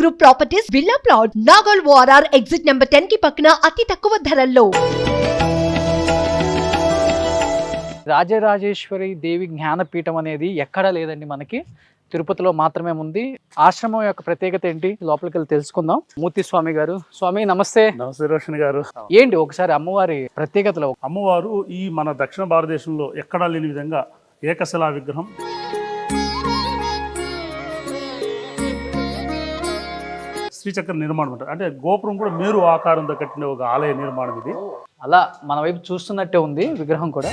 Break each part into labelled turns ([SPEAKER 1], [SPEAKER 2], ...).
[SPEAKER 1] Group properties villa plot Nagole ORR exit number టెన్కి పక్కన అతి తక్కువ ధరల్లో.
[SPEAKER 2] రాజరాజేశ్వరి దేవి జ్ఞానపీఠం అనేది ఎక్కడా లేదండి మనకి. తిరుపతిలో మాత్రమే ఉంది. ఆశ్రమం యొక్క ప్రత్యేకత ఏంటి? లోపలికి వెళ్ళి తెలుసుకుందాం. మూర్తి స్వామి గారు. స్వామి నమస్తే.
[SPEAKER 3] నమస్తే రోషిని గారు.
[SPEAKER 2] ఏంటి ఒకసారి అమ్మవారి ప్రత్యేకతలు?
[SPEAKER 3] అమ్మవారు ఈ మన దక్షిణ భారతదేశంలో ఎక్కడా లేని విధంగా ఏకశిలా విగ్రహం శ్రీచక్ర నిర్మాణం అంటారు. అంటే గోపురం కూడా మేరు ఆకారంతో కట్టిన ఒక ఆలయ నిర్మాణం ఇది.
[SPEAKER 2] అలా మన వైపు చూస్తున్నట్టే ఉంది విగ్రహం కూడా.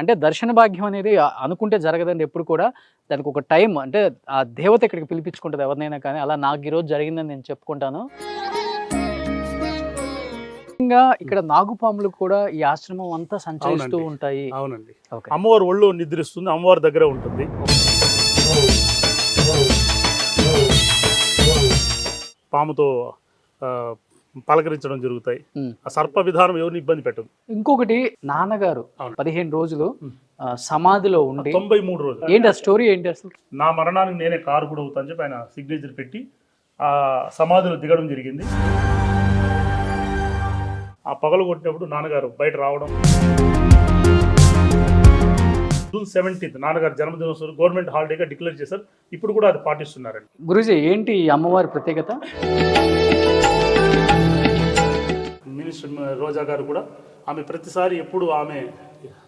[SPEAKER 2] అంటే దర్శన భాగ్యం అనేది అనుకుంటే జరగదండి ఎప్పుడు కూడా. దానికి ఒక టైం అంటే ఆ దేవత ఇక్కడికి పిలిపించుకుంటుంది ఎవరినైనా కానీ. అలా నాకు ఈరోజు జరిగిందని నేను చెప్పుకుంటాను. ఇంకా ఇక్కడ నాగుపాములు కూడా ఈ ఆశ్రమం అంతా సంచరిస్తూ. ఉంటాయి.
[SPEAKER 3] అవునండి. అమ్మవారు ఒళ్ళు నిద్రిస్తుంది అమ్మవారి దగ్గరే ఉంటుంది. పాముతో పలకరించడం జరుగుతాయి. ఆ సర్ప విధానం ఎవరిని ఇబ్బంది పెట్టదు.
[SPEAKER 2] ఇంకొకటి నాన్నగారు. పదిహేను రోజులు సమాధిలో ఉండి
[SPEAKER 3] తొంభై మూడు రోజులు.
[SPEAKER 2] ఏంటి ఆ స్టోరీ ఏంటి అసలు?
[SPEAKER 3] నా మరణానికి నేనే కారు కూడా అవుతాను చెప్పి ఆయన సిగ్నేచర్ పెట్టి ఆ సమాధిలో దిగడం జరిగింది. ఆ పగలు కొట్టినప్పుడు నాన్నగారు బయట రావడం. జూన్ సెవెంటీన్త్ నాన్నగారు జన్మదినోత్సవం గవర్నమెంట్ హాలిడేగా డిక్లేర్ చేశారు. ఇప్పుడు కూడా అది పాటిస్తున్నారండి.
[SPEAKER 2] గురుజీ ఏంటి ఈ అమ్మవారి ప్రత్యేకత?
[SPEAKER 3] మినిస్టర్ రోజా గారు కూడా ఆమె ప్రతిసారి ఎప్పుడు ఆమె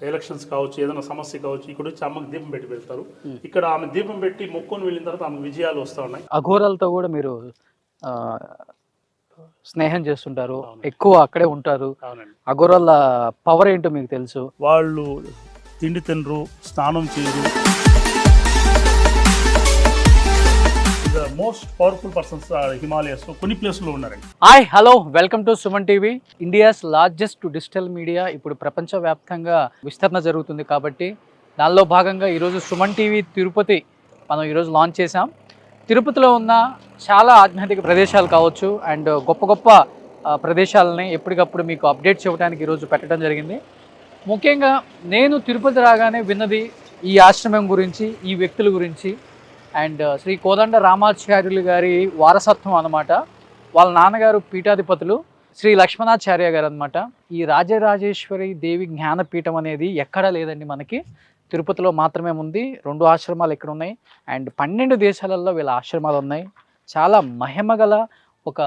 [SPEAKER 3] ఎలక్షన్స్ కావచ్చు ఏదైనా సమస్య కావచ్చు ఇక్కడ వచ్చి అమ్మకి దీపం పెట్టి వెళ్తారు. ఇక్కడ ఆమె దీపం పెట్టి మొక్కుని వెళ్ళిన తర్వాత ఆమె విజయాలు వస్తూ ఉన్నాయి.
[SPEAKER 2] అఘోరాలతో కూడా మీరు ఆ, స్నేహం చేస్తుంటారు. ఎక్కువ అక్కడే ఉంటారు. అఘోరాల పవర్ ఏంటో మీకు తెలుసు?
[SPEAKER 3] వాళ్ళు తిండి తినరు స్నానం చేయరు. The most powerful persons Himalayas కొన్ని ప్లేస్లో ఉన్నారండి.
[SPEAKER 2] Hi hello welcome to Suman TV India's largest digital media ఇప్పుడు ప్రపంచవ్యాప్తంగా విస్తరణ జరుగుతుంది కాబట్టి దానిలో భాగంగా ఈరోజు సుమన్ టీవీ తిరుపతి మనం ఈరోజు లాంచ్ చేసాం తిరుపతిలో ఉన్న చాలా ఆధ్యాత్మిక ప్రదేశాలు కావచ్చు అండ్ గొప్ప గొప్ప ప్రదేశాలని ఎప్పటికప్పుడు మీకు అప్డేట్ ఇవ్వడానికి ఈరోజు పెట్టడం జరిగింది. ముఖ్యంగా నేను తిరుపతి రాగానే విన్నది ఈ ఆశ్రమం గురించి ఈ వ్యక్తుల గురించి అండ్ శ్రీ కోదండ రామాచార్యులు గారి వారసత్వం అనమాట వాళ్ళ నాన్నగారు పీఠాధిపతులు శ్రీ లక్ష్మణాచార్య గారు అనమాట ఈ రాజరాజేశ్వరి దేవి జ్ఞానపీఠం అనేది ఎక్కడా లేదండి మనకి. తిరుపతిలో మాత్రమే ఉంది. రెండు ఆశ్రమాలు ఇక్కడ ఉన్నాయి అండ్ పన్నెండు దేశాలలో వీళ్ళ ఆశ్రమాలు ఉన్నాయి. చాలా మహిమగల ఒక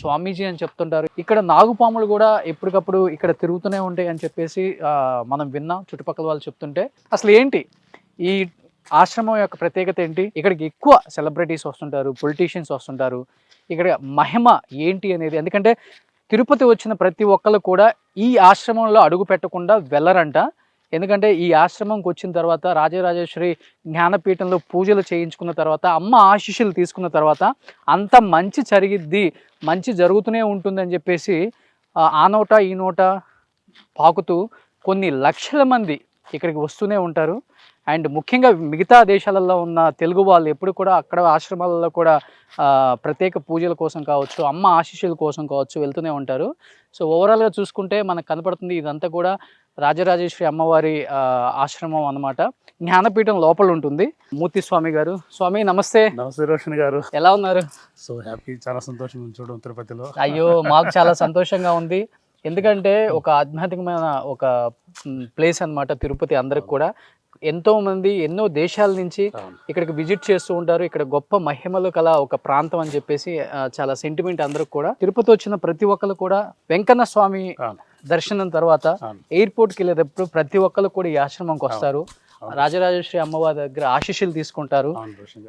[SPEAKER 2] స్వామీజీ అని చెప్తుంటారు. ఇక్కడ నాగుపాములు కూడా ఎప్పటికప్పుడు ఇక్కడ తిరుగుతూనే ఉంటాయి అని చెప్పేసి మనం విన్నాం. చుట్టుపక్కల వాళ్ళు చెప్తుంటే అసలు ఏంటి? ఈ ఆశ్రమం యొక్క ప్రత్యేకత ఏంటి? ఇక్కడికి ఎక్కువ సెలబ్రిటీస్ వస్తుంటారు పొలిటీషియన్స్ వస్తుంటారు. ఇక్కడ మహిమ ఏంటి అనేది? ఎందుకంటే తిరుపతి వచ్చిన ప్రతి ఒక్కరు కూడా ఈ ఆశ్రమంలో అడుగు పెట్టకుండా వెళ్ళరంట. ఎందుకంటే ఈ ఆశ్రమంకి వచ్చిన తర్వాత రాజరాజేశ్వరి జ్ఞానపీఠంలో పూజలు చేయించుకున్న తర్వాత అమ్మ ఆశీస్సులు తీసుకున్న తర్వాత అంత మంచి జరిగిద్ది మంచి జరుగుతూనే ఉంటుందని చెప్పేసి ఆ, నోట ఈ నోట పాకుతూ కొన్ని లక్షల మంది ఇక్కడికి వస్తూనే ఉంటారు. అండ్ ముఖ్యంగా మిగతా దేశాలలో ఉన్న తెలుగు వాళ్ళు ఎప్పుడు కూడా అక్కడ ఆశ్రమాలలో కూడా ప్రత్యేక పూజల కోసం కావచ్చు అమ్మ ఆశీస్సుల కోసం కావచ్చు వెళ్తూనే ఉంటారు. సో ఓవరాల్గా చూసుకుంటే మనకు కనపడుతుంది ఇదంతా కూడా రాజరాజేశ్వరి అమ్మవారి ఆశ్రమం అన్నమాట. జ్ఞానపీఠం లోపల ఉంటుంది. మూర్తి స్వామి గారు. స్వామి నమస్తే.
[SPEAKER 3] నమస్తే రోషన్ గారు.
[SPEAKER 2] ఎలా ఉన్నారు?
[SPEAKER 3] సో హ్యాపీ చాలా సంతోషం చూడడం తిరుపతిలో.
[SPEAKER 2] అయ్యో మాకు చాలా సంతోషంగా ఉంది. ఎందుకంటే ఒక ఆధ్యాత్మికమైన ఒక ప్లేస్ అన్నమాట తిరుపతి అందరికి కూడా. ఎంతో మంది ఎన్నో దేశాల నుంచి. ఇక్కడికి విజిట్ చేస్తూ ఉంటారు. ఇక్కడ గొప్ప మహిమలు కల ఒక ప్రాంతం అని చెప్పేసి చాలా సెంటిమెంట్ అందరికి కూడా. తిరుపతి వచ్చిన ప్రతి ఒక్కరు కూడా వెంకన్న స్వామి. దర్శనం తర్వాత. ఎయిర్పోర్ట్కి వెళ్ళేటప్పుడు ప్రతి ఒక్కరు కూడా ఈ ఆశ్రమంకి వస్తారు. రాజరాజేశ్వరి అమ్మవారి దగ్గర ఆశీస్సులు తీసుకుంటారు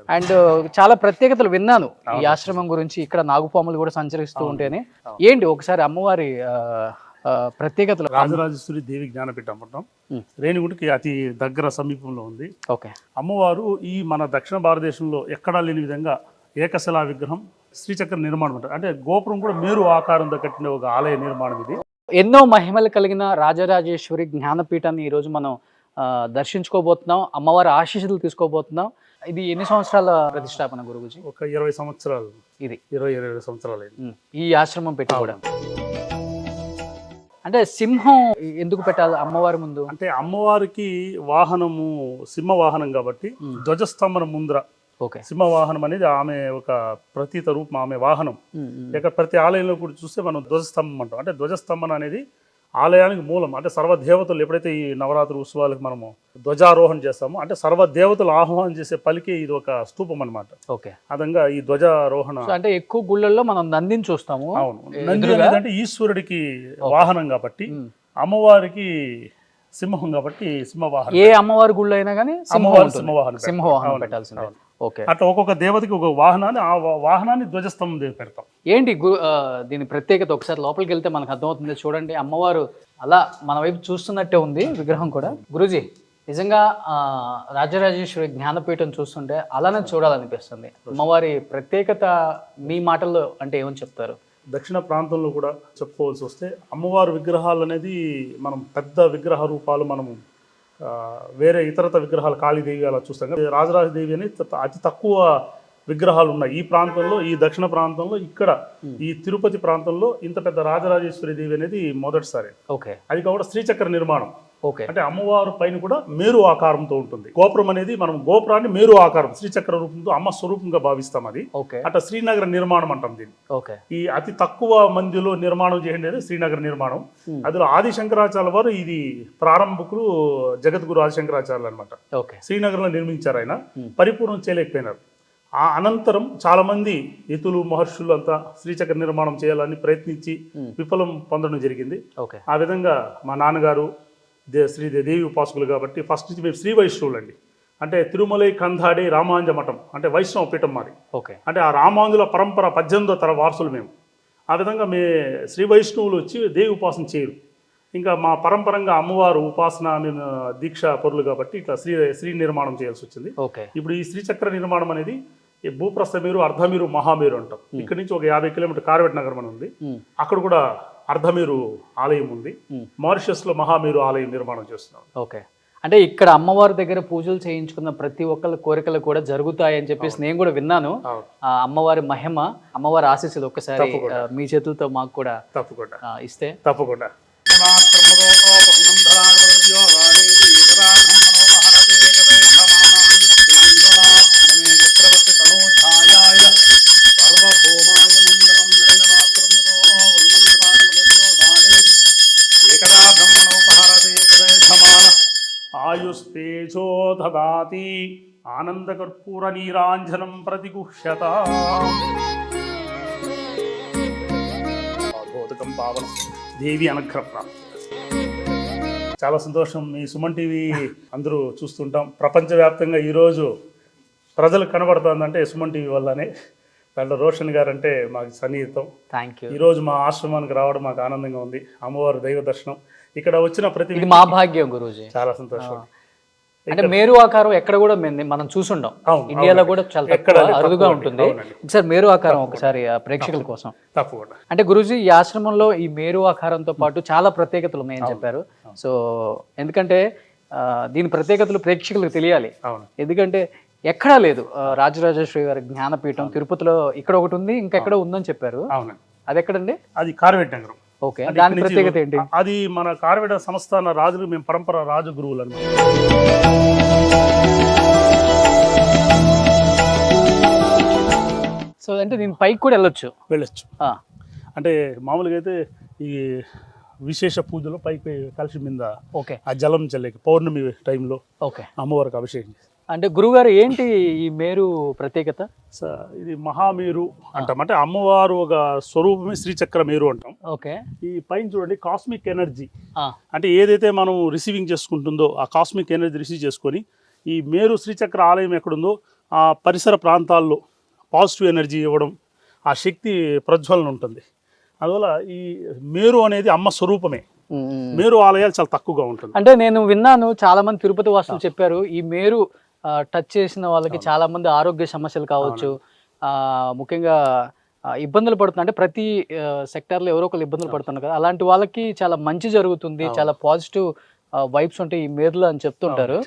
[SPEAKER 2] అండ్ చాలా ప్రత్యేకతలు విన్నాను ఈ. ఆశ్రమం గురించి ఇక్కడ నాగుపాములు కూడా సంచరిస్తూ. ఉంటేనే. ఏంటి ఒకసారి అమ్మవారి ప్రత్యేకతలు
[SPEAKER 3] రాజరాజేశ్వరి దేవి జ్ఞానపీఠం అంటాం
[SPEAKER 2] ఉమ్.
[SPEAKER 3] రేణిగుడికి అతి దగ్గర సమీపంలో ఉంది
[SPEAKER 2] ఓకే
[SPEAKER 3] అమ్మవారు ఈ మన దక్షిణ భారతదేశంలో ఎక్కడా లేని విధంగా ఏకశిలా విగ్రహం శ్రీచక్ర నిర్మాణం అంటారు అంటే గోపురం కూడా మేరు ఆకారంతో కట్టిన ఒక ఆలయ నిర్మాణం ఇది
[SPEAKER 2] ఎన్నో మహిమలు కలిగిన రాజరాజేశ్వరి జ్ఞానపీఠాన్ని ఈరోజు మనం దర్శించుకోబోతున్నాం. అమ్మవారి ఆశీస్సులు తీసుకోబోతున్నాం. ఇది ఎన్ని సంవత్సరాల ప్రతిష్టాపన గురువుజీ?
[SPEAKER 3] ఒక ఇరవై సంవత్సరాలు.
[SPEAKER 2] ఇది.
[SPEAKER 3] ఇరవై ఇరవై సంవత్సరాలు.
[SPEAKER 2] ఈ ఆశ్రమం పెట్టి కూడా అంటే సింహం ఎందుకు పెట్టాలి అమ్మవారి ముందు?
[SPEAKER 3] అంటే అమ్మవారికి వాహనము సింహ వాహనం కాబట్టి ధ్వజస్తంభన ముంద్ర సింహ వాహనం అనేది ఆమె ఒక ప్రతీత రూపం ఆమె వాహనం. ఇక్కడ ప్రతి ఆలయంలో కూడా చూస్తే మనం ధ్వజస్తంభం అంటాం. అంటే ధ్వజస్తంభన అనేది ఆలయానికి మూలం. అంటే సర్వదేవతలు ఎప్పుడైతే ఈ నవరాత్రి ఉత్సవాలకు మనము ధ్వజారోహణ చేస్తామో అంటే సర్వదేవతలు ఆహ్వానం చేసే పలికి ఇది ఒక స్తూపం అన్నమాట.
[SPEAKER 2] ఓకే.
[SPEAKER 3] అదంగా ఈ ధ్వజారోహణ
[SPEAKER 2] అంటే ఎక్కువ గుళ్ళల్లో మనం నందిని చూస్తాము.
[SPEAKER 3] అవును. నంది అంటే ఈశ్వరుడికి వాహనం కాబట్టి అమ్మవారికి సింహం కాబట్టి సింహవాహనం
[SPEAKER 2] ఏ అమ్మవారి గుళ్ళు అయినా కానీ
[SPEAKER 3] అమ్మవారి సింహవాహనం
[SPEAKER 2] సింహవాహనం. పెట్టాల్సిందే. ఓకే.
[SPEAKER 3] అట్లా ఒక్కొక్క దేవతకి ఒక వాహనాన్ని ఆ వాహనాన్ని ధ్వజస్తంభం పెడతాం.
[SPEAKER 2] ఏంటి దీని ప్రత్యేకత? ఒకసారి లోపలికి వెళ్తే మనకు అర్థమవుతుంది. చూడండి అమ్మవారు అలా మన వైపు చూస్తున్నట్టే ఉంది విగ్రహం కూడా. గురూజీ నిజంగా ఆ, రాజరాజేశ్వరి జ్ఞానపీఠం చూస్తుంటే అలానే చూడాలనిపిస్తుంది. అమ్మవారి ప్రత్యేకత మీ మాటల్లో అంటే ఏమని చెప్తారు?
[SPEAKER 3] దక్షిణ ప్రాంతంలో కూడా చెప్పుకోవాల్సి వస్తే అమ్మవారి విగ్రహాలు అనేది మనం పెద్ద విగ్రహ రూపాలు మనము వేరే ఇతరత విగ్రహాలు కాళీదేవి అలా చూస్తాం కదా. రాజరాజదేవి అనేది త- అతి తక్కువ విగ్రహాలు ఉన్నాయి. ఈ ప్రాంతంలో ఈ దక్షిణ ప్రాంతంలో ఇక్కడ ఈ తిరుపతి ప్రాంతంలో ఇంత పెద్ద రాజరాజేశ్వరి దేవి అనేది మొదటిసారి.
[SPEAKER 2] ఓకే.
[SPEAKER 3] అది కూడా శ్రీచక్ర నిర్మాణం.
[SPEAKER 2] ఓకే.
[SPEAKER 3] అంటే అమ్మవారు పైన కూడా మేరు ఆకారంతో ఉంటుంది. గోపురం అనేది మనం గోపురాన్ని మేరు ఆకారం శ్రీచక్ర రూపంతో అమ్మ స్వరూపంగా భావిస్తాం అది.
[SPEAKER 2] ఓకే.
[SPEAKER 3] అట్లా శ్రీనగర నిర్మాణం అంటాం దీన్ని.
[SPEAKER 2] ఓకే.
[SPEAKER 3] ఈ అతి తక్కువ మందిలో నిర్మాణం చేయండి శ్రీనగర్ నిర్మాణం. అందులో ఆది శంకరాచార్య వారు ఇది ప్రారంభకులు జగద్గురు ఆది శంకరాచార్యులు అనమాట
[SPEAKER 2] ఓకే.
[SPEAKER 3] శ్రీనగర్లో నిర్మించారు ఆయన. పరిపూర్ణం చేయలేకపోయినారు. ఆ అనంతరం చాలా మంది ఇతులు మహర్షులు అంతా శ్రీచక్ర నిర్మాణం చేయాలని ప్రయత్నించి విఫలం పొందడం జరిగింది.
[SPEAKER 2] ఓకే.
[SPEAKER 3] ఆ విధంగా మా నాన్నగారు దే శ్రీ దేవి ఉపాసకులు కాబట్టి ఫస్ట్ నుంచి మేము శ్రీ వైష్ణవులు అండి. అంటే తిరుమలై కందాడి రామాంజ మఠం అంటే వైష్ణవ పీఠం మాది.
[SPEAKER 2] ఓకే.
[SPEAKER 3] అంటే ఆ రామాంజుల పరంపర పద్దెనిమిదో తర వారసులు మేము. ఆ విధంగా మే శ్రీ వైష్ణవులు వచ్చి దేవి ఉపాసన చేయరు. ఇంకా మా పరంపరంగా అమ్మవారు ఉపాసన మేము దీక్ష పరులు కాబట్టి ఇట్లా శ్రీ శ్రీ నిర్మాణం చేయాల్సి వచ్చింది.
[SPEAKER 2] ఓకే.
[SPEAKER 3] ఇప్పుడు ఈ శ్రీచక్ర నిర్మాణం అనేది ఈ భూప్రస్థమీరు అర్ధమీరు మహామీరు అంటాం. ఇక్కడ నుంచి ఒక యాభై కిలోమీటర్ కార్వెట్ నగరం అని ఉంది. అక్కడ కూడా అర్ధమీరు ఆలయం ఉంది. మారిషస్లో మహామీరు ఆలయం నిర్మాణం చేస్తున్నాం.
[SPEAKER 2] ఓకే. అంటే ఇక్కడ అమ్మవారి దగ్గర పూజలు చేయించుకున్న ప్రతి ఒక్కళ్ళ కోరికలు కూడా జరుగుతాయని చెప్పేసి నేను కూడా విన్నాను. అమ్మవారి మహిమ అమ్మవారి ఆశీస్సులు ఒక్కసారి మీ చేతులతో మాకు కూడా
[SPEAKER 3] తప్పకుండా.
[SPEAKER 2] ఆ, ఇస్తే.
[SPEAKER 3] తప్పకుండా. దదాతి ఆనందకర్పూర నీరాంజనం ప్రతిగుహ్యత. భౌతికం పావనం. దేవి అనుగ్రహ. ప్రాప్తి చాలా సంతోషం మీ సుమన్ టీవీ అందరూ చూస్తుంటాం. ప్రపంచవ్యాప్తంగా ఈరోజు ప్రజలు కనబడుతుందంటే సుమన్ టీవీ వల్లనే. దాంట్లో రోషన్ గారు అంటే మాకు సన్నిహితం.
[SPEAKER 2] థ్యాంక్ యూ
[SPEAKER 3] ఈరోజు మా ఆశ్రమానికి రావడం మాకు ఆనందంగా ఉంది. అమ్మవారి దైవ దర్శనం. ఇక్కడ వచ్చిన ప్రతి
[SPEAKER 2] ఇది మా భాగ్యం గురూజీ.
[SPEAKER 3] చాలా సంతోషం.
[SPEAKER 2] అంటే మేరు ఆకారం ఎక్కడ కూడా మేము- మనం చూసుండం ఇండియాలో కూడా చాలా
[SPEAKER 3] ఎక్కడ
[SPEAKER 2] అరుదుగా ఉంటుంది. ఒకసారి మేరు ఆకారం ఒకసారి ప్రేక్షకుల కోసం.
[SPEAKER 3] తప్పకుండా
[SPEAKER 2] అంటే గురూజీ ఈ ఆశ్రమంలో ఈ మేరు ఆకారంతో పాటు చాలా ప్రత్యేకతలు ఉన్నాయని చెప్పారు. సో ఎందుకంటే దీని ప్రత్యేకతలు ప్రేక్షకులకు తెలియాలి. ఎందుకంటే ఎక్కడా లేదు. రాజరాజేశ్వరి గారి జ్ఞానపీఠం తిరుపతిలో ఇక్కడ ఒకటి ఉంది ఇంకెక్కడ ఉందని చెప్పారు. అది ఎక్కడండి?
[SPEAKER 3] అది కార్వేట్ నగరం
[SPEAKER 2] ఓకే.
[SPEAKER 3] అంటే
[SPEAKER 2] దాని ప్రత్యేకత ఏంటి?
[SPEAKER 3] అది మన కార్వేట సంస్థాన రాజులు మేము పరంపర రాజు గురువులు అనమాట
[SPEAKER 2] సో అంటే దీని పైకి కూడా వెళ్ళొచ్చు?
[SPEAKER 3] వెళ్ళొచ్చు. అంటే మామూలుగా అయితే ఈ విశేష పూజలో పైకి కలిసి మీద
[SPEAKER 2] ఓకే.
[SPEAKER 3] ఆ జలం చల్లేకి పౌర్ణమి టైంలో
[SPEAKER 2] ఓకే.
[SPEAKER 3] అమ్మవారికి అభిషేకం
[SPEAKER 2] అంటే గురుగారు ఏంటి ఈ మేరు ప్రత్యేకత?
[SPEAKER 3] ఇది మహామేరు అంటాం. అంటే అమ్మవారు ఒక స్వరూపమే శ్రీచక్ర మేరు అంటాం.
[SPEAKER 2] ఓకే.
[SPEAKER 3] ఈ పైన చూడండి కాస్మిక్ ఎనర్జీ అంటే ఏదైతే మనం రిసీవింగ్ చేసుకుంటుందో ఆ కాస్మిక్ ఎనర్జీ రిసీవ్ చేసుకొని ఈ మేరు శ్రీచక్ర ఆలయం ఎక్కడుందో ఆ పరిసర ప్రాంతాల్లో పాజిటివ్ ఎనర్జీ ఇవ్వడం ఆ శక్తి ప్రజ్వలన ఉంటుంది. అందువల్ల ఈ మేరు అనేది అమ్మ స్వరూపమే. మేరు ఆలయాలు చాలా తక్కువగా ఉంటుంది.
[SPEAKER 2] అంటే నేను విన్నాను చాలా మంది తిరుపతి వాసులు చెప్పారు ఈ మేరు టచ్ చేసిన వాళ్ళకి చాలా మంది ఆరోగ్య సమస్యలు కావచ్చు ఆ, ముఖ్యంగా ఇబ్బందులు పడుతున్నారు అంటే ప్రతి సెక్టార్లో ఎవరో ఒకరు ఇబ్బందులు పడుతున్నారు కదా అలాంటి వాళ్ళకి చాలా మంచి జరుగుతుంది చాలా పాజిటివ్ వైబ్స్ ఉంటాయి ఈ మేరులో అని చెప్తుంటారు.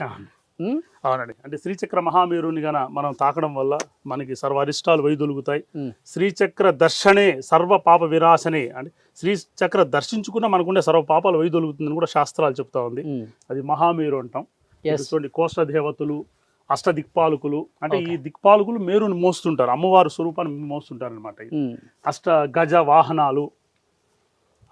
[SPEAKER 3] అవునండి. అంటే శ్రీచక్ర మహామేరుని గన మనం తాకడం వల్ల మనకి సర్వ అరిష్టాలు వైదొలుగుతాయి శ్రీచక్ర దర్శనే సర్వ పాప వినాశనే అంటే శ్రీచక్ర దర్శించుకున్న మనకుండే సర్వ పాపాలు వైదొలుగుతుందని కూడా శాస్త్రాలు చెప్తా ఉంది. అది మహామేరు అంటాం. చూడండి కోష్ట దేవతలు అష్ట దిక్పాలకులు అంటే ఈ దిక్పాలకులు మేరుని మోస్తుంటారు అమ్మవారి స్వరూపాన్ని మోస్తుంటారు అనమాట. అష్ట గజ వాహనాలు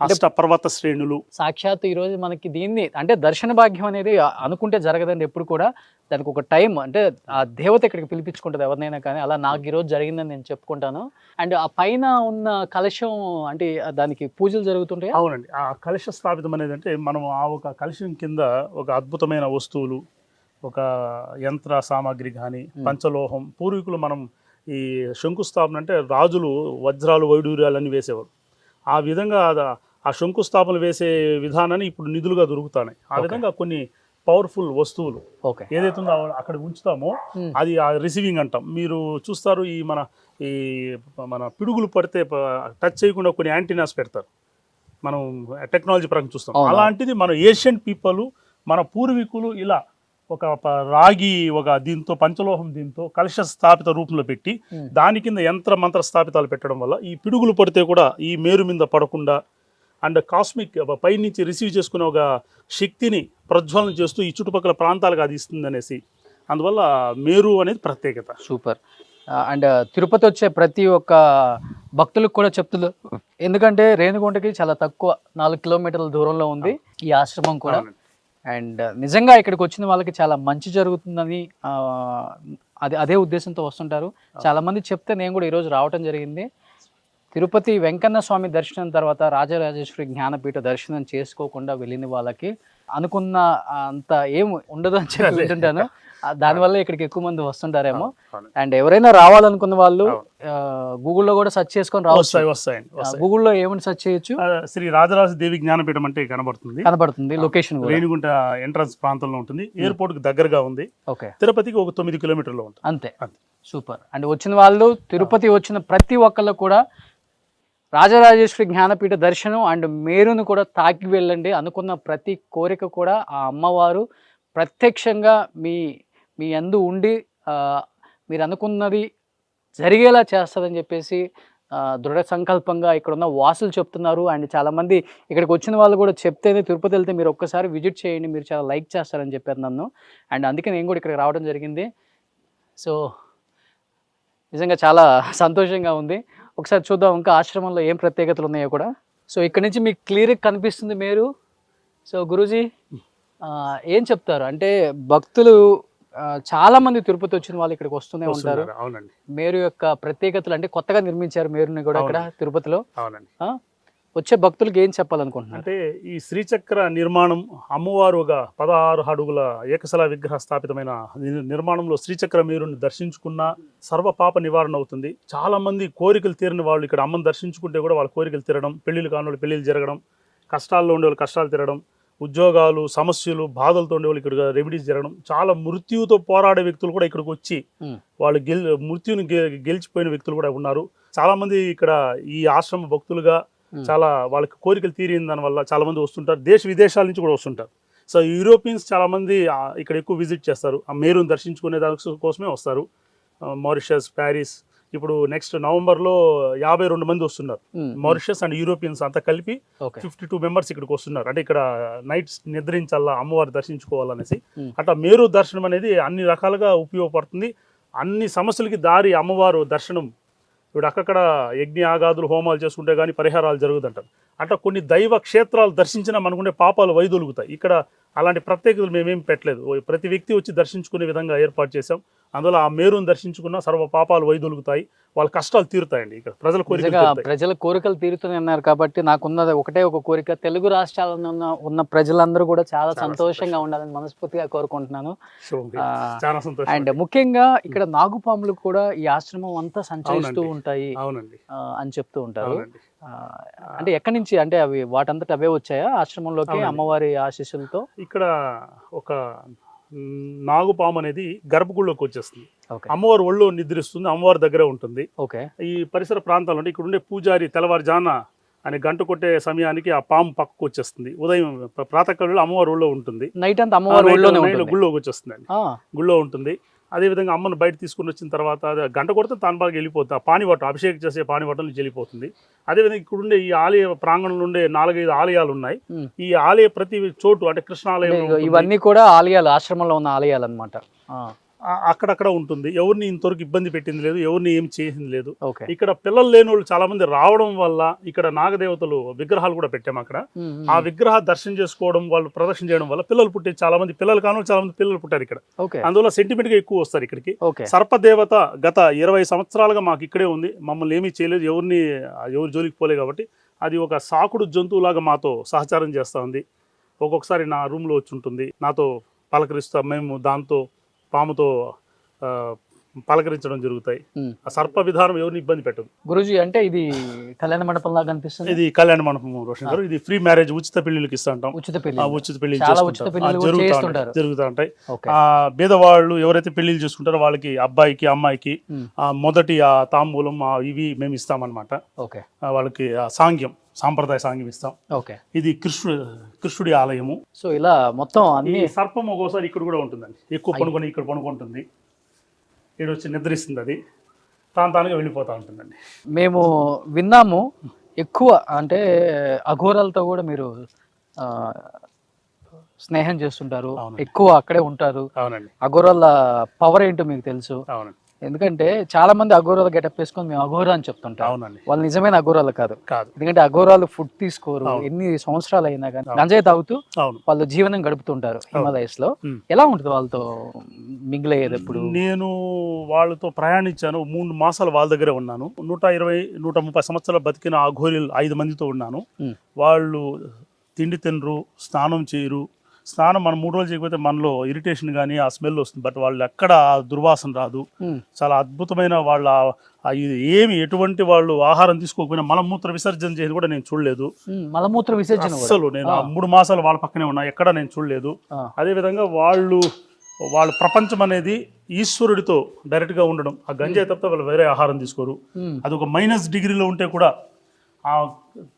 [SPEAKER 3] అష్ట పర్వత శ్రేణులు.
[SPEAKER 2] సాక్షాత్ ఈ రోజు మనకి దీన్ని అంటే దర్శన భాగ్యం అనేది అనుకుంటే జరగదండి ఎప్పుడు కూడా. దానికి ఒక టైం అంటే ఆ దేవత ఇక్కడికి పిలిపించుకుంటుంది ఎవరినైనా కానీ అలా నాకు ఈ రోజు జరిగిందని నేను చెప్పుకుంటాను. అండ్ ఆ పైన ఉన్న కలశం అంటే దానికి పూజలు జరుగుతుంటాయి?
[SPEAKER 3] అవునండి. ఆ కలశ స్థాపితం అనేది అంటే మనం ఆ ఒక కలశం కింద ఒక అద్భుతమైన వస్తువులు ఒక యంత్ర సామాగ్రి కానీ పంచలోహం పూర్వీకులు మనం ఈ శంకుస్థాపన అంటే రాజులు వజ్రాలు వైడూర్యాలన్నీ వేసేవారు. ఆ విధంగా ఆ శంకుస్థాపన వేసే విధానాన్ని ఇప్పుడు నిధులుగా దొరుకుతున్నాయి ఆ విధంగా కొన్ని పవర్ఫుల్ వస్తువులు
[SPEAKER 2] ఓకే.
[SPEAKER 3] ఏదైతే ఉందో అక్కడ ఉంచుతామో. అది ఆ రిసీవింగ్ అంటాం. మీరు చూస్తారు ఈ మన ఈ మన పిడుగులు పడితే టచ్ చేయకుండా కొన్ని యాంటీనాస్ పెడతారు. మనం టెక్నాలజీ పరంగా చూస్తాం. అలాంటిది మన ఏషియన్ పీపుల్ మన పూర్వీకులు ఇలా ఒక రాగి ఒక దీంతో పంచలోహం దీంతో కలశ స్థాపిత రూపంలో పెట్టి. దాని కింద యంత్ర మంత్ర స్థాపితాలు పెట్టడం వల్ల ఈ పిడుగులు పడితే కూడా ఈ మేరు మీద పడకుండా అండ్ కాస్మిక్ పైనుంచి రిసీవ్ చేసుకునే ఒక శక్తిని ప్రజ్వలన చేస్తూ ఈ చుట్టుపక్కల ప్రాంతాలకు అది ఇస్తుంది అనేసి. అందువల్ల మేరు అనేది ప్రత్యేకత.
[SPEAKER 2] సూపర్. అండ్ తిరుపతి వచ్చే ప్రతి ఒక్క భక్తులకు కూడా చెప్తున్నారు ఎందుకంటే రేణిగుంటకి చాలా తక్కువ నాలుగు కిలోమీటర్ల దూరంలో ఉంది ఈ ఆశ్రమం కూడా. అండ్ నిజంగా ఇక్కడికి వచ్చిన వాళ్ళకి చాలా మంచి జరుగుతుందని అది అదే ఉద్దేశంతో వస్తుంటారు. చాలా మంది చెప్తే నేను కూడా ఈరోజు రావటం జరిగింది. తిరుపతి వెంకన్న స్వామి దర్శనం తర్వాత రాజరాజేశ్వరి జ్ఞానపీఠ దర్శనం చేసుకోకుండా వెళ్ళిన వాళ్ళకి అనుకున్న అంత ఏం ఉండదు అని చెప్పి వింటుంటాను. దానివల్ల ఇక్కడికి ఎక్కువ మంది వస్తుంటారేమో. అండ్ ఎవరైనా రావాలనుకున్న వాళ్ళు గూగుల్లో కూడా సెర్చ్ చేసుకొని రావచ్చు.
[SPEAKER 3] వస్తాయి వస్తాయండి వస్తాయి.
[SPEAKER 2] గూగుల్లో ఏమని సెర్చ్ చేయొచ్చు?
[SPEAKER 3] శ్రీ రాజరాజ దేవి జ్ఞానపీఠం అంటే కనబడుతుంది.
[SPEAKER 2] కనబడుతుంది లొకేషన్
[SPEAKER 3] రేణిగుంట ఎంట్రన్స్ ప్రాంతంలో ఉంటుంది. ఎయిర్పోర్ట్కి దగ్గరగా ఉంది.
[SPEAKER 2] ఓకే.
[SPEAKER 3] తిరుపతికి ఒక తొమ్మిది కిలోమీటర్లో ఉంటుంది.
[SPEAKER 2] అంతే.
[SPEAKER 3] అంతే.
[SPEAKER 2] సూపర్. అండ్ వచ్చిన వాళ్ళు తిరుపతి వచ్చిన ప్రతి ఒక్కళ్ళు కూడా రాజరాజేశ్వరి జ్ఞానపీఠ దర్శనం అండ్ మేరును కూడా తాకి వెళ్ళండి అనుకున్న ప్రతి కోరిక కూడా ఆ అమ్మవారు ప్రత్యక్షంగా మీ మీ అందు ఉండి మీరు అనుకున్నది జరిగేలా చేస్తుందని చెప్పేసి దృఢ సంకల్పంగా ఇక్కడ ఉన్న వాసులు చెప్తున్నారు. అండ్ చాలామంది ఇక్కడికి వచ్చిన వాళ్ళు కూడా చెప్తేనే తిరుపతి వెళ్తే మీరు ఒక్కసారి విజిట్ చేయండి. మీరు చాలా లైక్ చేస్తారని చెప్పారు నన్ను. అండ్ అందుకే నేను కూడా ఇక్కడికి రావడం జరిగింది. సో నిజంగా చాలా సంతోషంగా ఉంది. ఒకసారి చూద్దాం ఇంకా ఆశ్రమంలో ఏం ప్రత్యేకతలు ఉన్నాయో కూడా. సో ఇక్కడ నుంచి మీకు క్లియర్గా కనిపిస్తుంది మీరు. సో గురూజీ ఏం చెప్తారు? అంటే భక్తులు చాలా మంది తిరుపతి వచ్చిన వాళ్ళు ఇక్కడికి వస్తూనే ఉంటారు.
[SPEAKER 3] అవునండి.
[SPEAKER 2] మేరు యొక్క ప్రత్యేకతలు అంటే కొత్తగా నిర్మించారు మేరుని కూడా ఇక్కడ తిరుపతిలో.
[SPEAKER 3] అవునండి?
[SPEAKER 2] వచ్చే భక్తులకి ఏం చెప్పాలనుకుంటున్నారు?
[SPEAKER 3] అంటే ఈ శ్రీచక్ర నిర్మాణం అమ్మవారు ఒక పదహారు అడుగుల ఏకశల విగ్రహ స్థాపితమైన నిర్మాణంలో శ్రీచక్ర మీరుని దర్శించుకున్న సర్వ పాప నివారణ అవుతుంది. చాలా మంది కోరికలు తీరని వాళ్ళు ఇక్కడ అమ్మని దర్శించుకుంటే కూడా వాళ్ళ కోరికలు తీరడం పెళ్ళిళ్ళు కాని వాళ్ళు పెళ్ళిళ్ళు జరగడం కష్టాల్లో ఉండే వాళ్ళు కష్టాలు తీరడం ఉద్యోగాలు సమస్యలు బాధలతో ఉండే వాళ్ళు ఇక్కడ రెమెడీస్ జరగడం చాలా మృత్యువుతో పోరాడే వ్యక్తులు కూడా ఇక్కడికి వచ్చి. వాళ్ళు గెల్ మృత్యుని గెలిచిపోయిన వ్యక్తులు కూడా ఉన్నారు. చాలా మంది ఇక్కడ ఈ ఆశ్రమ భక్తులుగా. చాలా వాళ్ళకి కోరికలు తీరిన దాని వల్ల చాలా మంది వస్తుంటారు. దేశ విదేశాల నుంచి కూడా వస్తుంటారు. సో యూరోపియన్స్ చాలా మంది ఇక్కడ ఎక్కువ విజిట్ చేస్తారు. ఆ మేరుని దర్శించుకునే దాని కోసమే వస్తారు. మారిషస్ ప్యారిస్ ఇప్పుడు నెక్స్ట్ నవంబర్లో యాభై రెండు మంది వస్తున్నారు. మారిషస్ అండ్ యూరోపియన్స్ అంతా కలిపి ఫిఫ్టీ టూ మెంబర్స్ ఇక్కడికి వస్తున్నారు. అంటే ఇక్కడ నైట్స్ నిద్రించాలా అమ్మవారి దర్శించుకోవాలనేసి. అట్లా మేరు దర్శనం అనేది అన్ని రకాలుగా ఉపయోగపడుతుంది. అన్ని సమస్యలకి దారి అమ్మవారు దర్శనం. ఇప్పుడు అక్కడక్కడ యజ్ఞ ఆగాదులు హోమాలు చేసుకుంటే కానీ పరిహారాలు జరుగుతుంటారు అట్లా కొన్ని దైవ క్షేత్రాలు దర్శించినా మనకుండే పాపాలు వైదొలుగుతాయి. ఇక్కడ అలాంటి ప్రత్యేకతలు మేమేం పెట్టలేదు. ప్రతి వ్యక్తి వచ్చి దర్శించుకునే విధంగా ఏర్పాటు చేశాం. అందులో ఆ మేరుని దర్శించుకున్న సర్వ పాపాలు వైదొలుగుతాయి. వాళ్ళ కష్టాలు తీరుతాయండి ఇక్కడ. ప్రజల తీరుతాయి.
[SPEAKER 2] ప్రజల కోరికలు తీరుతున్నాయి అన్నారు కాబట్టి నాకున్నది ఒకటే ఒక కోరిక. తెలుగు రాష్ట్రాలలో ఉన్న ఉన్న ప్రజలందరూ కూడా చాలా సంతోషంగా ఉండాలని మనస్ఫూర్తిగా కోరుకుంటున్నాను.
[SPEAKER 3] చాలా సంతోషం
[SPEAKER 2] అండ్ ముఖ్యంగా ఇక్కడ నాగుపాములు కూడా ఈ ఆశ్రమం అంతా సంచరిస్తూ. ఉంటాయి
[SPEAKER 3] అవునండి.
[SPEAKER 2] అని చెప్తూ ఉంటారు. అంటే ఎక్కడి నుంచి అంటే అవి వాటంతట అవే వచ్చాయా ఆశ్రమంలోకి. అమ్మవారి ఆశీస్సులతో?
[SPEAKER 3] ఇక్కడ ఒక నాగుపాము అనేది గర్భగుడిలోకి వచ్చేస్తుంది. అమ్మవారు ఒళ్ళో నిద్రిస్తుంది అమ్మవారి దగ్గర ఉంటుంది.
[SPEAKER 2] ఓకే.
[SPEAKER 3] ఈ పరిసర ప్రాంతాల్లో ఇక్కడ ఉండే పూజారి తెల్లవారుజాన అని గంట కొట్టే సమయానికి ఆ పాము పక్కకు వచ్చేస్తుంది. ఉదయం ప్ర- ప్రాతకాలంలో అమ్మవారి ఊళ్ళో ఉంటుంది.
[SPEAKER 2] నైట్ అంతా అమ్మవారి
[SPEAKER 3] గుళ్ళోకి వచ్చేస్తుందండి.
[SPEAKER 2] ఆ,
[SPEAKER 3] గుళ్ళో ఉంటుంది. అదేవిధంగా అమ్మను బయట తీసుకుని వచ్చిన తర్వాత అది గంట కొడితే తాను బాగా వెళ్ళిపోతుంది ఆ పానివటం అభిషేకం చేసే పానివటం నుంచి వెళ్ళిపోతుంది. అదేవిధంగా ఇక్కడ ఉండే ఈ ఆలయ ప్రాంగణంలో ఉండే నాలుగైదు ఆలయాలు ఉన్నాయి. ఈ ఆలయ ప్రతి చోటు అంటే కృష్ణ ఆలయం
[SPEAKER 2] ఇగో ఇవన్నీ కూడా ఆలయాలు ఆశ్రమంలో ఉన్న ఆలయాలు అనమాట
[SPEAKER 3] అక్కడక్కడ ఉంటుంది. ఎవరిని ఇంతవరకు ఇబ్బంది పెట్టింది లేదు ఎవరిని ఏం చేసింది లేదు. ఇక్కడ పిల్లలు లేని వాళ్ళు చాలా మంది రావడం వల్ల ఇక్కడ నాగదేవతలు విగ్రహాలు కూడా పెట్టాము అక్కడ. ఆ విగ్రహ దర్శనం చేసుకోవడం వాళ్ళు ప్రదర్శన చేయడం వల్ల పిల్లలు పుట్టే చాలా మంది పిల్లలు కాను చాలా మంది పిల్లలు పుట్టారు ఇక్కడ. అందువల్ల సెంటిమెంట్గా ఎక్కువ వస్తారు ఇక్కడికి.
[SPEAKER 2] ఓకే.
[SPEAKER 3] సర్పదేవత గత ఇరవై సంవత్సరాలుగా మాకు ఇక్కడే ఉంది. మమ్మల్ని ఏమీ చేయలేదు. ఎవరిని ఎవరు జోలికి పోలే కాబట్టి అది ఒక సాకుడు జంతువులాగా మాతో సహచారం చేస్తూ ఉంది. ఒక్కొక్కసారి నా రూమ్లో వచ్చి ఉంటుంది. నాతో పలకరిస్తా మేము దాంతో పాముతో పలకరించడం జరుగుతాయి. ఆ సర్ప విధానం ఎవరిని ఇబ్బంది పెట్టదు.
[SPEAKER 2] గురుజీ అంటే ఇది కళ్యాణ మండపం లాగా అనిపిస్తుంది?
[SPEAKER 3] ఇది కళ్యాణ మండపం రోషన్ గారు. ఇది ఫ్రీ మ్యారేజ్ ఉచిత పెళ్ళిళ్ళకి ఇస్తా ఉంటాం
[SPEAKER 2] ఉచిత పెళ్ళి
[SPEAKER 3] ఉచిత పెళ్ళి జరుగుతూ ఉంటాయి ఆ బీదవాళ్ళు ఎవరైతే పెళ్ళిళ్ళు చేసుకుంటారో వాళ్ళకి అబ్బాయికి అమ్మాయికి మొదటి ఆ తాంబూలం ఆ ఇవి మేము ఇస్తామన్నమాట. వాళ్ళకి ఆ సాంగ్యం. సాంప్రదాయ సాంగ్యం ఇస్తాం
[SPEAKER 2] ఓకే.
[SPEAKER 3] ఇది కృష్ణుడు కృష్ణుడి ఆలయము.
[SPEAKER 2] సో ఇలా మొత్తం
[SPEAKER 3] ఈ
[SPEAKER 2] అన్ని
[SPEAKER 3] సర్పం ఒక్కోసారి ఇక్కడ కూడా ఉంటుందండి. ఎక్కువ పనుకొని ఇక్కడ పనుకుంటుంది. ఇక్కడ వచ్చి నిద్రిస్తుంది అది. తాను తానుగా వెళ్ళిపోతూ ఉంటుందండి.
[SPEAKER 2] మేము విన్నాము ఎక్కువ అంటే అఘోరాలతో కూడా మీరు ఆ, స్నేహం చేస్తుంటారు.
[SPEAKER 3] అవునండి.
[SPEAKER 2] ఎక్కువ అక్కడే ఉంటారు.
[SPEAKER 3] అవునండి.
[SPEAKER 2] అఘోరాల పవర్ ఏంటో మీకు తెలుసు.
[SPEAKER 3] అవునండి.
[SPEAKER 2] ఎందుకంటే చాలా మంది అఘోరాల గెటప్ వేసుకొని మేము అఘోరా అని చెప్తుంటాం.
[SPEAKER 3] అవునండి.
[SPEAKER 2] వాళ్ళు నిజమైన అఘోరాలు కాదు.
[SPEAKER 3] కాదు.
[SPEAKER 2] ఎందుకంటే అఘోరాలు ఫుడ్ తీసుకోరు. ఎన్ని సంవత్సరాలు అయినా కానీ గంజాయి తాగుతూ
[SPEAKER 3] అవును.
[SPEAKER 2] వాళ్ళు జీవనం గడుపుతుంటారు
[SPEAKER 3] హిమాలయస్లో.
[SPEAKER 2] ఎలా ఉంటుంది వాళ్ళతో మిగిలయ్యేది ఎప్పుడు?
[SPEAKER 3] నేను వాళ్ళతో ప్రయాణించాను మూడు మాసాలు వాళ్ళ దగ్గరే ఉన్నాను. నూట ఇరవై నూట ముప్పై సంవత్సరాలు బతికిన ఆ ఘోరీలు ఐదు మందితో ఉన్నాను. వాళ్ళు తిండి తినరు స్నానం చేయరు స్నానం మనం మూడు రోజులు చేయకపోతే మనలో ఇరిటేషన్ కానీ ఆ స్మెల్ వస్తుంది. బట్ వాళ్ళు ఎక్కడ దుర్వాసన రాదు. చాలా అద్భుతమైన వాళ్ళ ఏమి ఎటువంటి వాళ్ళు ఆహారం తీసుకోకపోయినా మలమూత్ర విసర్జన చేయని కూడా నేను చూడలేదు.
[SPEAKER 2] మలమూత్ర విసర్జన కూడా.
[SPEAKER 3] అస్సలు నేను మూడు మాసాలు వాళ్ళ పక్కనే ఉన్నా ఎక్కడ నేను చూడలేదు. అదేవిధంగా వాళ్ళు వాళ్ళ ప్రపంచం అనేది ఈశ్వరుడితో డైరెక్ట్గా ఉండడం. ఆ గంజాయి తప్ప వాళ్ళు వేరే ఆహారం తీసుకోరు. అది ఒక మైనస్ డిగ్రీలో ఉంటే కూడా ఆ